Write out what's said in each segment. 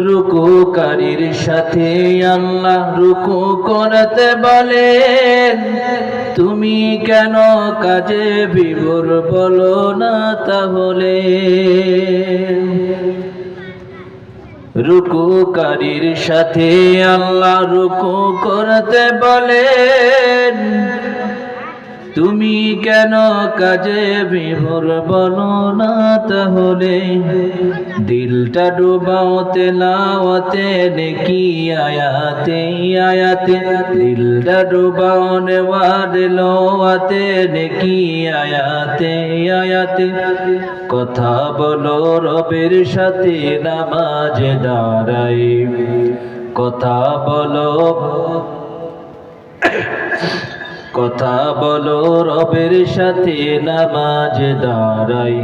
রুকুকারীর সাথে আল্লাহ রুকু করতে বলেন, তুমি কেন কাজে বিভোর বলো না তাহলে? রুকুকারীর সাথে আল্লাহ রুকু করতে বলেন তুমি কেন কাজে বিভোর বলো না তাহলে? দিলটা ডুবাও তেলাওয়াতে, নেকি আয়াতে আয়াতে। দিলটা ডুবাও নেওয়ার লোয়াতে, নেকি আয়াতে আয়াতে। কথা বলো রবের সাথে, নামাজ দাঁড়াই। কথা বলো কথা বলো রবের সাথে, নামাজ দাঁড়াই।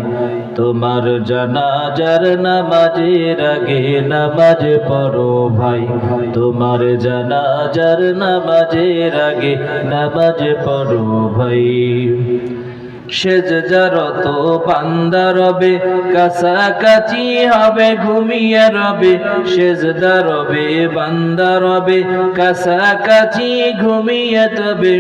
তোমার জানাজার নামাজের আগে নামাজ পড়ো ভাই। তোমার জানাজার নামাজের আগে নামাজ পড়ো ভাই। সেজ যারত বান্দা রবে, কাছাকাছি হবে, ঘুমিয়ে রবে। সেজ রবে, বান্দা রবে, কাছাকাছি ঘুমিয়ে তবে।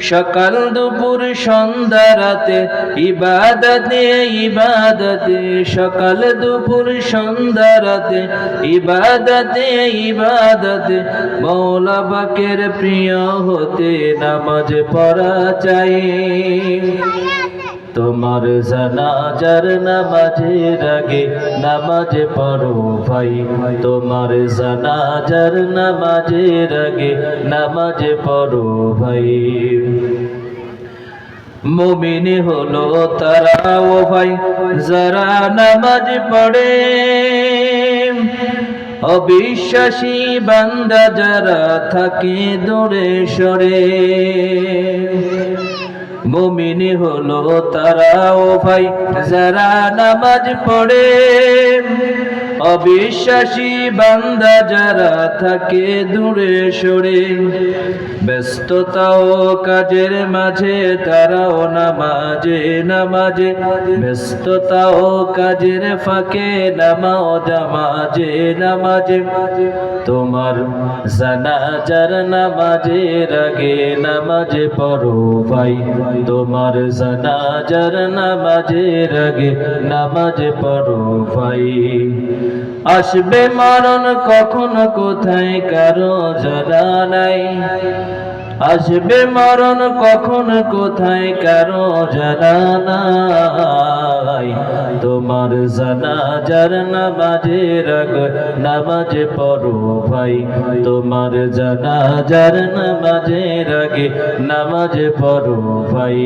সকাল দুপুর, সন্ধ্যা রাতে, ইবাদতে ইবাদতে, সকাল দুপুর, সন্ধ্যা রাতে, ইবাদতে ইবাদতে। মৌলা বাকের প্রিয় হতে নামাজ পড়া চাই। তোমার জানাজার নামাজের আগে নামাজ পড়ো ভাই। তোমার জানাজার নামাজের আগে নামাজ পড়ো ভাই। মুমিনি হলো তারা ও ভাই, যারা নামাজ পড়ে। অবিশ্বাসী বান্দা যারা থাকে দূরে সরে। মুমিনি হলো তারা ও ভাই যারা নামাজ পড়ে। অবিশ্বাসী বান্দা যারা থাকে দূরে সরে ব্যস্ততা ও কাজের মাঝে, তারাও নামাজে নামাজে ব্যস্ততা ও কাজের ফাঁকে, নামাও জামাজে, নামাজে। তোমার জানাজার নামাজের আগে নামাজে পড়ো ভাই, তোমার জানাজার নামাজের আগে নামাজে পড়ো ভাই। আসবে মরণ কখন কোথায়? কারও জানা নাই। আসবে মরণ কখন কোথায়? কারও জানা নাই। তোমার জানাজার নামাজের আগে নামাজে পড়ো ভাই। তোমার জানাজার নামাজের আগে নামাজে পড়ো ভাই।